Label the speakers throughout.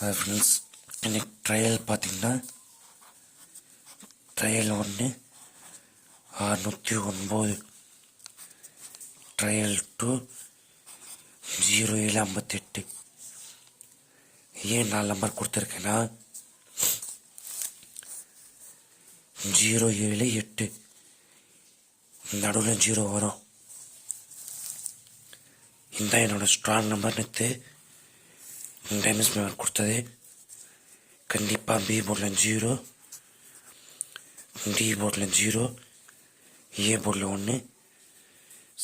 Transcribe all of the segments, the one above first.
Speaker 1: அது ஃப்ரெண்ட்ஸ் இன்னைக்கு ட்ரையல் பார்த்தீங்கன்னா ட்ரையல் ஒன்று. அறுநூற்றி ஒன்பது. ட்ரையல் டூ ஜீரோ ஏழு ஐம்பத்தெட்டு. ஏன் நாலு நம்பர் கொடுத்துருக்கேன்னா ஜீரோ ஏழு எட்டு. நடுவில் ஜீரோ வரும். இந்த என்னோடய ஸ்ட்ராங் நம்பர் நேற்று டைமஸ் மெமர் கொடுத்தது கண்டிப்பாக பி போர்டில் ஜீரோ டி போர்டில் ஜீரோ ஏ போர்டில் ஒன்று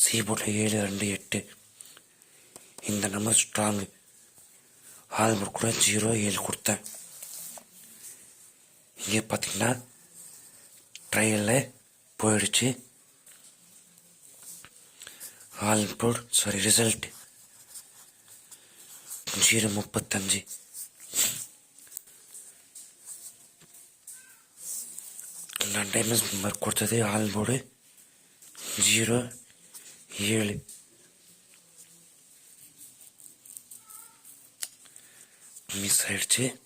Speaker 1: சி போர்டில் ஏழு ரெண்டு எட்டு. இந்த நம்பர் ஸ்ட்ராங்கு ஆல் போர்டு கூட ஜீரோ ஏழு கொடுத்தேன். இங்கே பார்த்தீங்கன்னா ட்ரையலில் போயிடுச்சு. All board sorry result zero முப்பத்தஞ்சு. நான் டைமஸ் நம்பர் கொடுத்தது ஆல் போர்டு ஜீரோ ஏழு. மிஸ் ஆயிடுச்சு.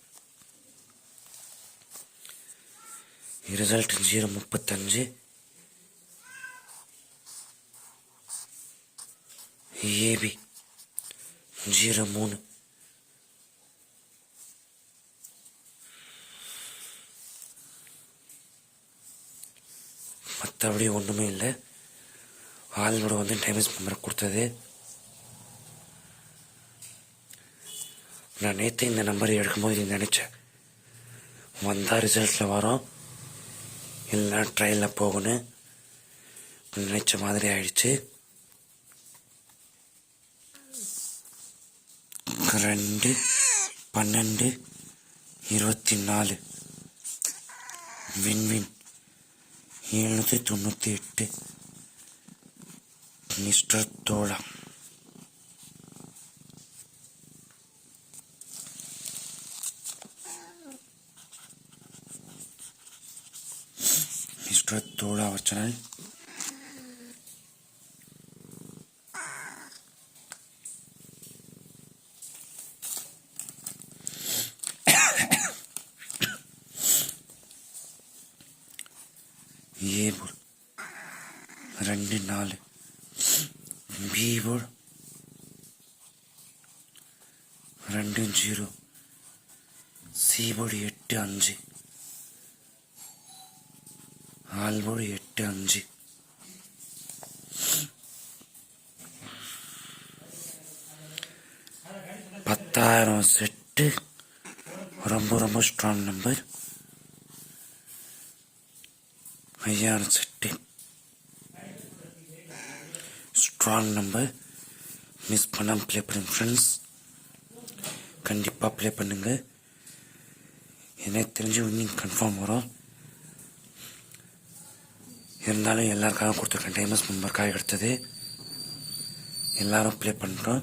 Speaker 1: ரிசல்ட் ஜீரோ முப்பத்தஞ்சு. ஏபி ஜீரோ மூணு. மற்றபடி ஒன்றுமே இல்லை. ஆளோட வந்து டைமஸ் மெம்பர் கொடுத்தது. நான் நேற்று இந்த நம்பர் எடுக்கும்போது நினச்சேன் வந்தால் ரிசல்ட்டில் வரும். இல்லைனா ட்ரெயினில் போகணும் நினச்ச மாதிரி ஆயிடுச்சு. ரெண்டு பன்னெண்டு இருபத்தி நாலு. வின்வின் எழுநூற்றி தொண்ணூற்றி எட்டு. Mister Thozha. Mister Thozha our channel A board ரெண்டு நாலு பி போர்டு ரெண்டு ஜீரோ சி எட்டு அஞ்சு ஆல் போர்டு எட்டு அஞ்சு பத்தாயிரம் செட்டு ரொம்ப ரொம்ப ஸ்ட்ராங் நம்பர் ஐயாயிரம் செட்டு. ஸ்ட்ராங் நம்பர் மிஸ் பண்ணாமல் ப்ளே பண்ணுங்க ஃப்ரெண்ட்ஸ் கண்டிப்பாக ப்ளே பண்ணுங்க. எனக்கு தெரிஞ்சு இன்னும் கன்ஃபார்ம் வரும். இருந்தாலும் எல்லாருக்காகவும் கொடுத்துருக்கேன் டைமஸ் மெம்பருக்காக எடுத்தது. எல்லாரும் ப்ளே பண்ணுறோம்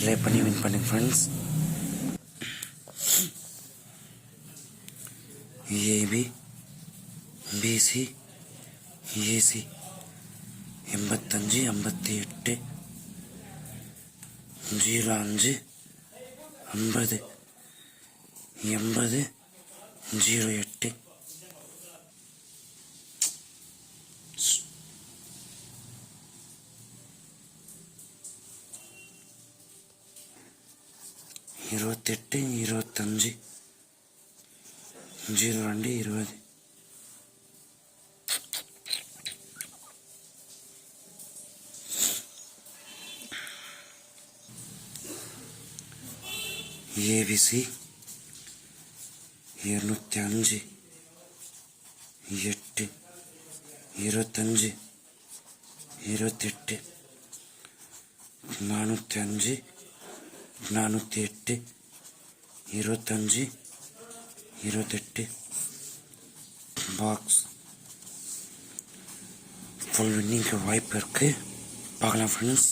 Speaker 1: ப்ளே பண்ணி வின் பண்ணுங்க ஃப்ரெண்ட்ஸ் ஏபி பிசி ஏசி எண்பத்தஞ்சு ஐம்பத்தி எட்டு ஜீரோ அஞ்சு ஐம்பது எண்பது ஜீரோ எட்டு. இருபத்தெட்டு இருபத்தஞ்சு ஜீரோ ரெண்டு இருபது. ஏபிசி இருநூத்தி அஞ்சு எட்டு இருபத்தஞ்சு இருபத்தெட்டு நானூற்றி அஞ்சு நானூற்றி எட்டு இருபத்தஞ்சு இருபத்தெட்டு. பாக்ஸ் ஃபுல் வின்னிங்க்கு வாய்ப்பு இருக்குது பார்க்கலாம் ஃப்ரெண்ட்ஸ்